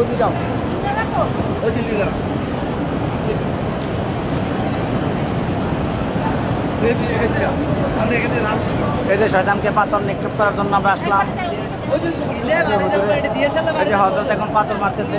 গতি যাও। ওই এই যে শয়তানকে পাথর নিক্ষেপ করার জন্য আমরা আসলাম। হজরত এখন পাথর মারতেছে।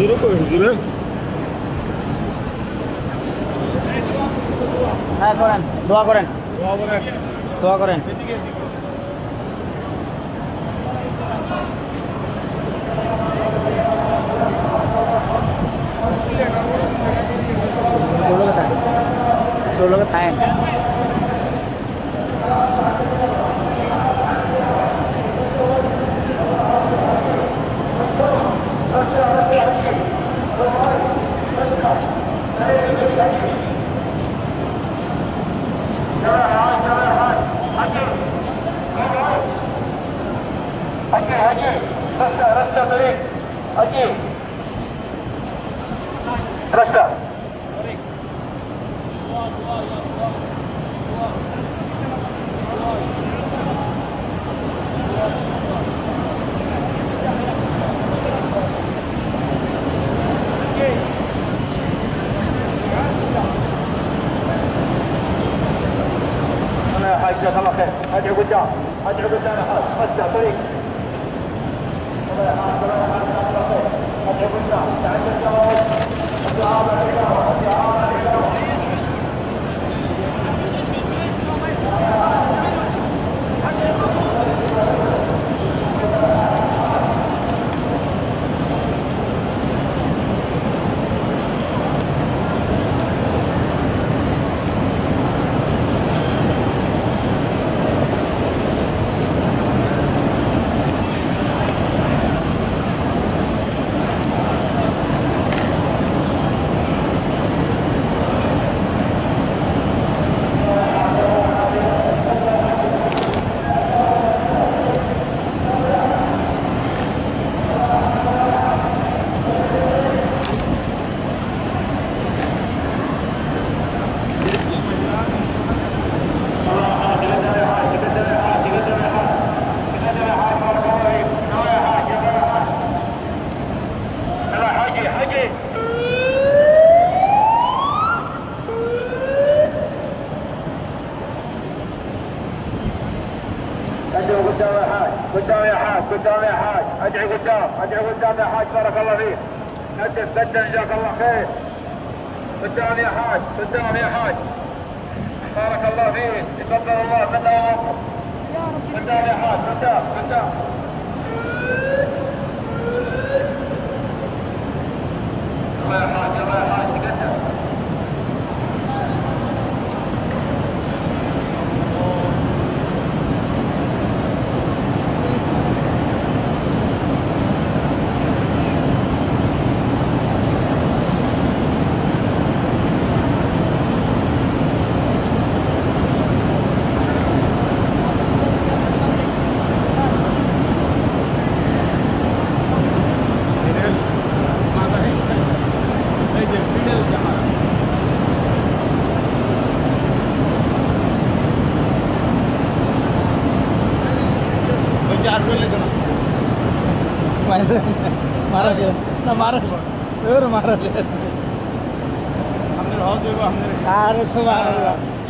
হুজুরে কই হুজুরে হ্যাঁ করেন। দোয়া করেন। দোয়া করেন। তোর লোকে থাকেন। তোর লোকে থাকেন النجاح أدعو بالله حاج مسا طريق. قدام يا حاج قدام يا حاج قدام يا حاج ادعي قدام ادعي قدام يا حاج بارك الله فيك. بدل بدل جزاك الله خير. قدام يا حاج قدام يا حاج. بارك الله فيك. تقبل الله منا قدام يا حاج قدام قدام. الله يا حاج الله يا حاج تقدم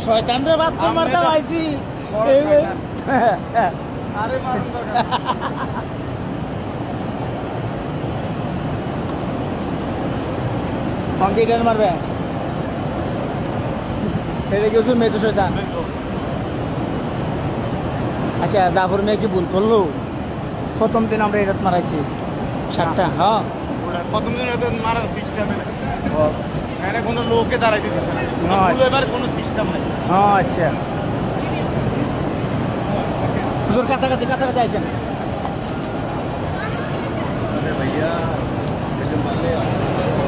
শয়তানরে বাদ তো মারতে পাইছি বড় এই- আরে মারুন দরকার মারবে এটা কি মেয়ে তো শয়তান আচ্ছা দাপুর মেয়ে কি ভুল করল? প্রথম দিন আমরা এটা মারাইছি। সাতটা? হ্যাঁ। প্রথম দিন হয়তো মারার সিস্টেমে এখানে কোনো লোকে দাঁড়াইতে দিছে না। পুরো এবার কোনো সিস্টেম নাই। হ্যাঁ আচ্ছা। হুজুর কাছাকাছি কাছাকাছি আইছেন। अरे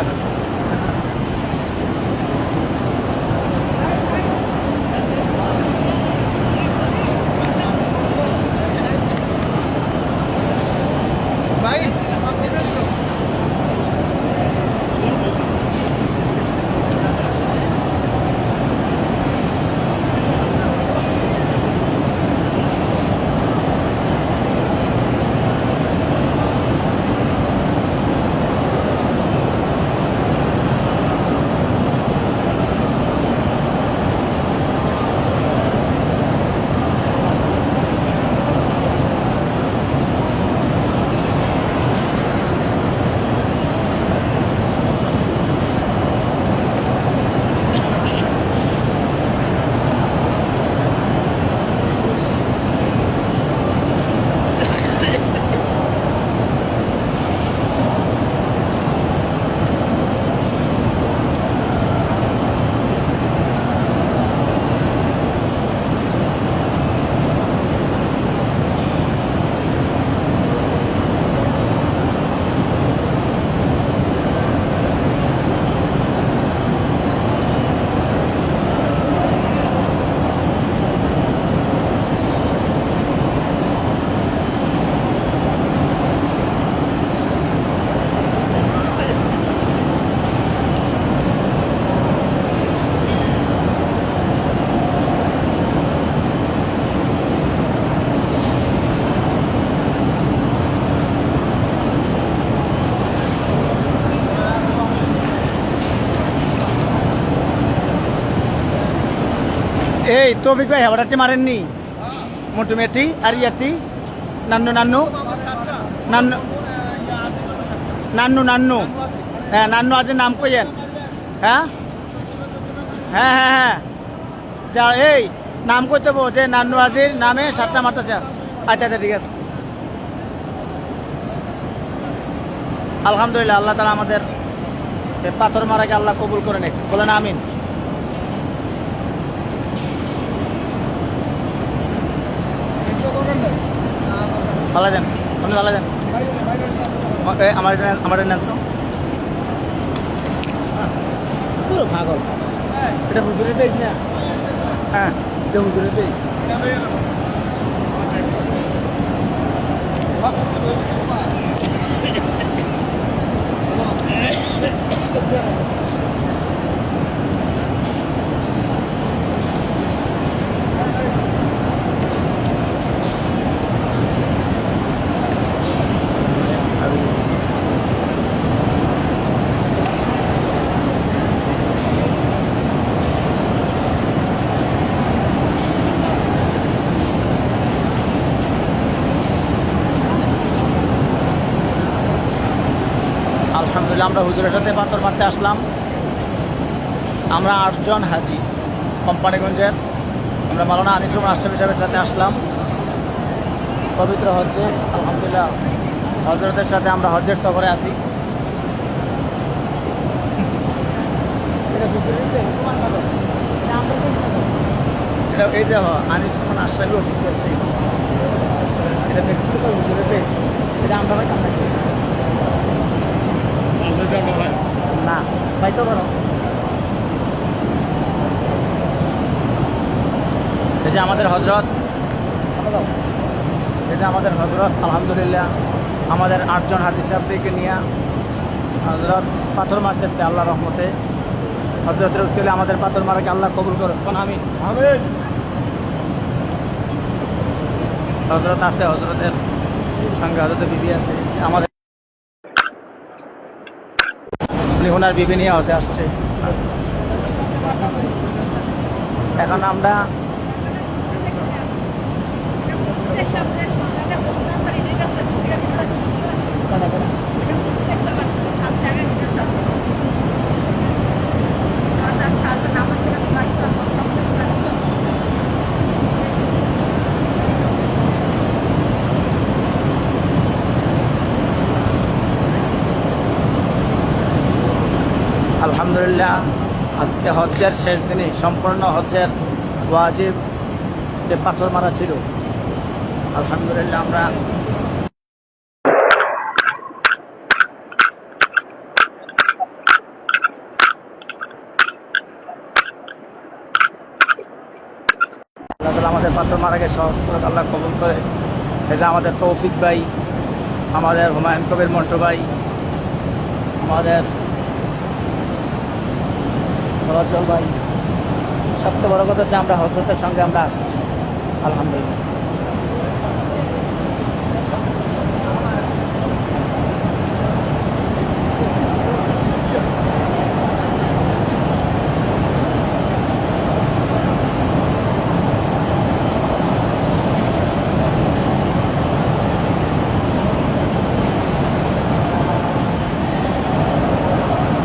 7. তৌফিক ভাই হেবারটি মারেননি। মোটু মেটি আর ইয়াটি নান্নু নান্নু। নান্নু নান্নু নান্নু। হ্যাঁ নান্নু আজের নাম কইয়েন হ্যাঁ? হ্যাঁ হ্যাঁ হ্যাঁ। যা, এই, নাম কইতে বো যে নান্নু আজির নামে সাতটা মারতেছে। আচ্ছা আচ্ছা ঠিক আছে। আলহামদুলিল্লাহ, আল্লাহ তালা আমাদের পাথর মারাকে আল্লাহ কবুল করে নেক। বলেন আমিন। ভালো দেন আপনি ভালো দেন আমার আমার নেন তো। পুরো পাগল। এটা হুজুরে দেই না? হ্যাঁ এটা হুজুরে দেই আলহামদুলিল্লাহ আমরা হুজুরের সাথে পাথর মারতে আসলাম। আমরা আটজন হাজি কোম্পানিগঞ্জের। আমরা মালানা আনিসুর আশরাফ সাহেবের সাথে আসলাম। পবিত্র হচ্ছে আলহামদুলিল্লাহ, হজরতের সাথে আমরা হজের সফরে আছি। এই যে আমি যখন আসলে অফিস এটা দেখতে এটা আমরা না ভাই তো এই যে আমাদের হজরত এই যে আমাদের হজরত আলহামদুলিল্লাহ আমাদের আটজন হাদিস সাহেবদেরকে নিয়ে হজরত পাথর মারতেছে আল্লাহ রহমতে। হজরতের উচ্চলে আমাদের পাথর মারাকে আল্লাহ কবুল করো কোন আমি? হজরত আছে হজরতের সঙ্গে হজরতের বিবি আছে। আমাদের উনি ওনার বিবি নিয়ে হতে আসছে। এখন আমরা আজকে হজ্জের শেষ দিনে সম্পূর্ণ হজ্জের ওয়াজিব যে পাথর মারা ছিল। আলহামদুলিল্লাহ আমরা আমাদের পাথর মারাকে সহজ করে আল্লাহ কবুল করে। যে আমাদের তৌফিক ভাই, আমাদের হুমায়ুন কবির মন্টু ভাই, আমাদের রজল ভাই, সবচেয়ে বড় কথা হচ্ছে আমরা হজরতের সঙ্গে আমরা আসছি। আলহামদুলিল্লাহ।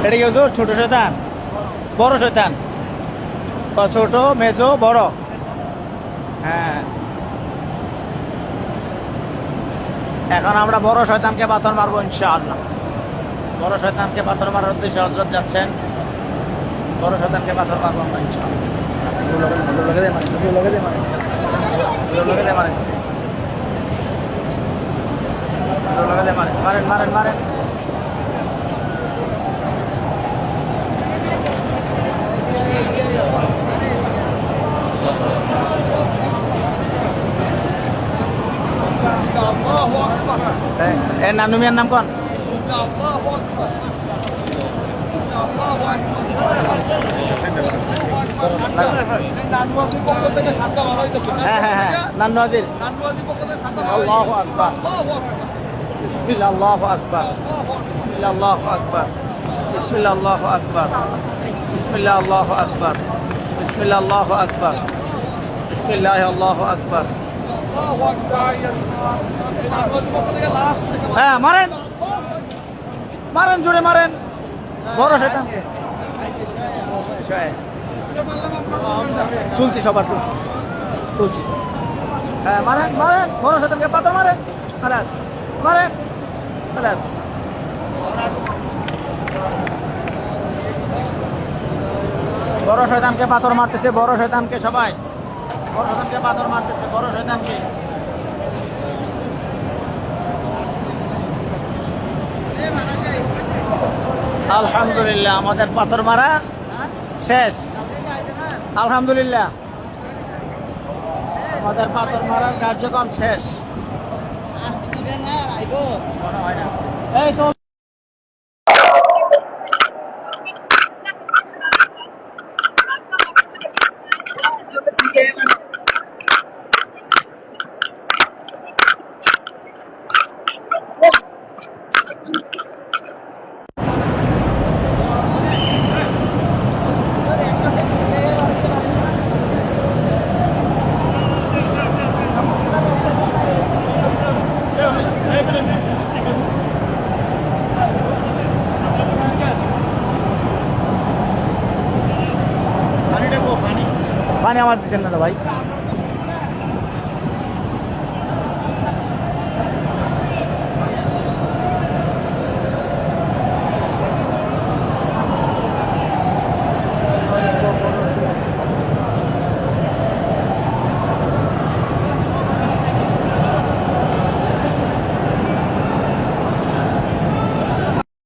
এটা কি ছোট শয়তান? বড় শৈতান ছোট, মেজো, বড়? হ্যাঁ। এখন আমরা বড় শয়তানকে পাথর মারবো ইনশাআল্লাহ। বড় শয়তানকে পাথর মারার উদ্দেশ্যে হজরত যাচ্ছেন। বড় শয়তানকে পাথর মারবো আমরা ইনশাআল্লাহ। দুটো লগে দে মানে এর নাম নাম কোন? হ্যাঁ হ্ঁ হ্যাঁ নান নজির আল্লাহু আকবার। বিসমিল্লাহ আল্লাহু আকবার। বিসমিল্লাহ আল্লাহু আকবার। বিসমিল্লাহ আল্লাহু আকবার। বিসমিল্লাহ আল্লাহু আকবার। বিসমিল্লাহ আল্লাহু আকবার। বিসমিল্লাহ আল্লাহু আকবার হ্যাঁ মারেন। মারেন জোরে, মারেন। বড় শয়তান। তুলছি সবার তুলছি। তুলছি। হ্যাঁ মারেন মারেন। বড় শয়তানকে পাথর মারেন। খালাস। মারেন। খালাস। বড় শয়তানকে পাথর মারতেছে, বড় শয়তানকে সবাই। বড় শয়তানকে পাথর মারতেছে বড় শয়তানকে আলহামদুলিল্লাহ আমাদের পাথর মারা শেষ। আলহামদুলিল্লাহ আমাদের পাথর মারার কার্যক্রম শেষ। এই তো আমার দিচ্ছেন না ভাই।